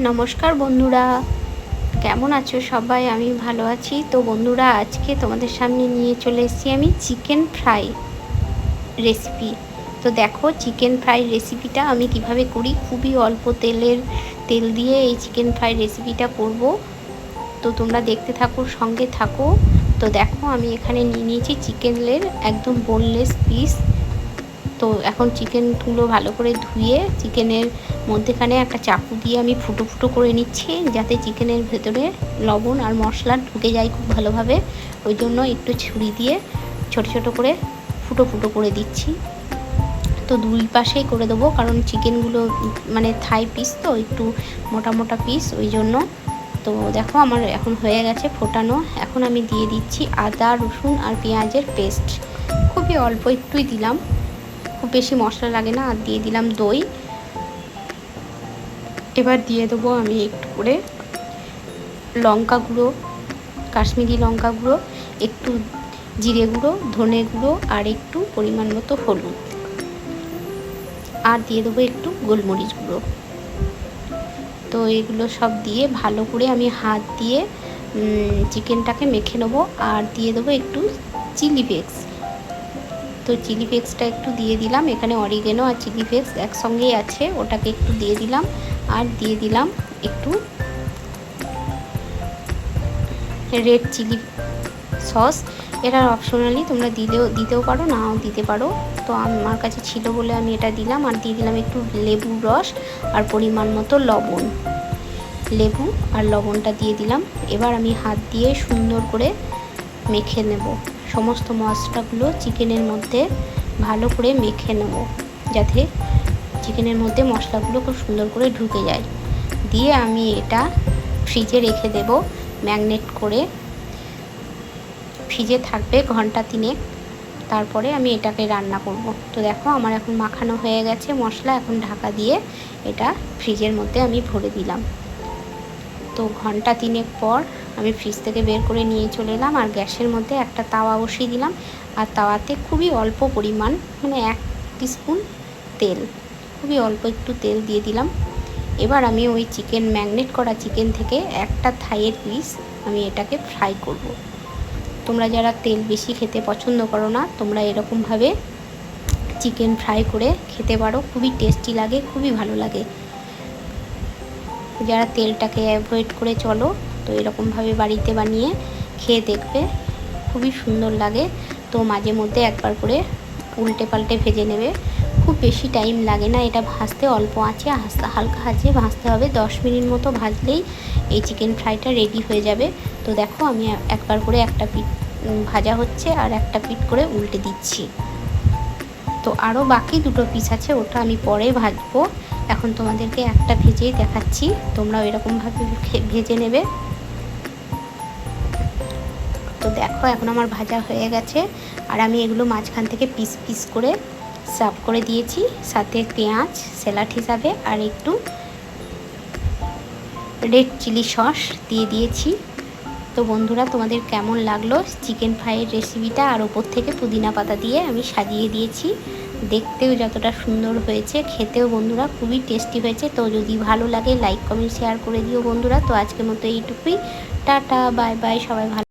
নমস্কার বন্ধুরা। কেমন আছো সবাই? আমি ভালো আছি। তো বন্ধুরা, আজকে তোমাদের সামনে নিয়ে চলে এসেছি আমি চিকেন ফ্রাই রেসিপি। তো দেখো, চিকেন ফ্রাই রেসিপিটা আমি কীভাবে করি? খুবই অল্প তেলের তেল দিয়ে এই চিকেন ফ্রাই রেসিপিটা করব। তো তোমরা দেখতে থাকো, সঙ্গে থাকো। তো দেখো, আমি এখানে নিয়ে নিয়েছি চিকেনের একদম বোনলেস পিস তো এখন চিকেনগুলো ভালো করে ধুয়ে চিকেনের মধ্যেখানে একটা চাকু দিয়ে আমি ফুটো ফুটো করে নিচ্ছি, যাতে চিকেনের ভেতরে লবণ আর মশলা ঢুকে যায় খুব ভালোভাবে। ওই জন্য একটু ছুরি দিয়ে ছোট ছোট করে ফুটো ফুটো করে দিচ্ছি। তো দুই পাশেই করে দেবো, কারণ চিকেনগুলো মানে থাই পিস তো, একটু মোটা মোটা পিস ওই জন্য। তো দেখো আমার এখন হয়ে গেছে ফোটানো। এখন আমি দিয়ে দিচ্ছি আদা, রসুন আর পেঁয়াজের পেস্ট খুবই অল্প একটুই দিলাম। বেশি মশলা লাগে না, আর দিয়ে দিলাম দই। এবার দিয়ে দেবো আমি একটু করে লঙ্কা গুঁড়ো, কাশ্মীরি লঙ্কা গুঁড়ো, একটু জিরে গুঁড়ো, ধনে গুঁড়ো, আর একটু পরিমাণ মতো হলুদ। আর দিয়ে দেবো একটু গোলমরিচ গুঁড়ো। তো এগুলো সব দিয়ে ভালো করে আমি হাত দিয়ে চিকেনটাকে মেখে নেব, আর দিয়ে দেবো একটু চিলি ফ্লেক্স। তো চিলি ফ্লেক্সটা একটু দিয়ে দিলাম। এখানে অরিগেনো আর চিলি ফ্লেক্স একসঙ্গেই আছে, ওটাকে একটু দিয়ে দিলাম। আর দিয়ে দিলাম একটু রেড চিলি সস। এটা অপশনালি তোমরা দিলেও, দিতেও পারো, নাও দিতে পারো। তো আমার কাছে ছিল বলে আমি এটা দিলাম। আর দিয়ে দিলাম একটু লেবুর রস আর পরিমাণ মতো লবণ। লেবু আর লবণটা দিয়ে দিলাম। এবার আমি হাত দিয়ে সুন্দর করে মেখে নেব। সমস্ত মশলাগুলো চিকেনের মধ্যে ভালো করে মেখে নেব, যাতে চিকেনের মধ্যে মশলাগুলো খুব সুন্দর করে ঢুকে যায়। দিয়ে আমি এটা ফ্রিজে রেখে দেব, ম্যাগনেট করে। ফ্রিজে থাকবে ঘণ্টা তিনেক, তারপরে আমি এটাকে রান্না করব। তো দেখো, আমার এখন মাখানো হয়ে গেছে মশলা, এখন ঢাকা দিয়ে এটা ফ্রিজের মধ্যে আমি ভরে দিলাম। তো ঘণ্টা তিনেক পর আমি ফ্রিজ থেকে বের করে নিয়ে চলে এলাম আর গ্যাসের মধ্যে একটা তাওয়া বসিয়ে দিলাম। আর তাওয়াতে খুবই অল্প পরিমাণ মানে এক স্পুন তেল, খুবই অল্প একটু তেল দিয়ে দিলাম। এবার আমি ওই চিকেন ম্যাগনেট করা চিকেন থেকে একটা থাইয়ের পিস আমি এটাকে ফ্রাই করব। তোমরা যারা তেল বেশি খেতে পছন্দ করো না, তোমরা এরকমভাবে চিকেন ফ্রাই করে খেতে পারো। খুবই টেস্টি লাগে, খুবই ভালো লাগে। যারা তেলটাকে অ্যাভয়েড করে চলো, তো এরকমভাবে বাড়িতে বানিয়ে খেয়ে দেখবে। খুবই সুন্দর লাগে। তো মাঝে মধ্যে একবার করে উল্টে পাল্টে ভেজে নেবে। খুব বেশি টাইম লাগে না, এটা ভাজতে অল্প আছে হাসতে হালকা হাজে ভাজতে হবে। দশ মিনিট মতো ভাজলেই এই চিকেন ফ্রাইটা রেডি হয়ে যাবে। তো দেখো, আমি একবার করে একটা পিঠ ভাজা হচ্ছে আর একটা পিঠ করে উল্টে দিচ্ছি। তো আরও বাকি দুটো পিস আছে, ওটা আমি পরে ভাজবো। এখন তোমাদেরকে একটা ভেজেই দেখাচ্ছি। তোমরাও এরকমভাবে ভেজে নেবে। তো দেখো, এখন আমার ভাজা হয়ে গেছে। আর আমি এগুলো মাঝখান থেকে পিস পিস করে সার্ভ করে দিয়েছি। সাথে পেঁয়াজ, স্যালাড হিসাবে, আর একটু রেড চিলি সস দিয়ে দিয়েছি। তো বন্ধুরা, তোমাদের কেমন লাগল? চিকেন ফ্রাইয়ের রেসিপিটা আর ওপর থেকে পুদিনা পাতা দিয়ে আমি সাজিয়ে দিয়েছি। দেখতেও যতটা সুন্দর হয়েছে, খেতেও বন্ধুরা খুবই টেস্টি হয়েছে। তো যদি ভালো লাগে লাইক কমেন্ট শেয়ার করে দিও বন্ধুরা। তো আজকের মতো এইটুকুই। টাটা বাই বাই সবাই ভালো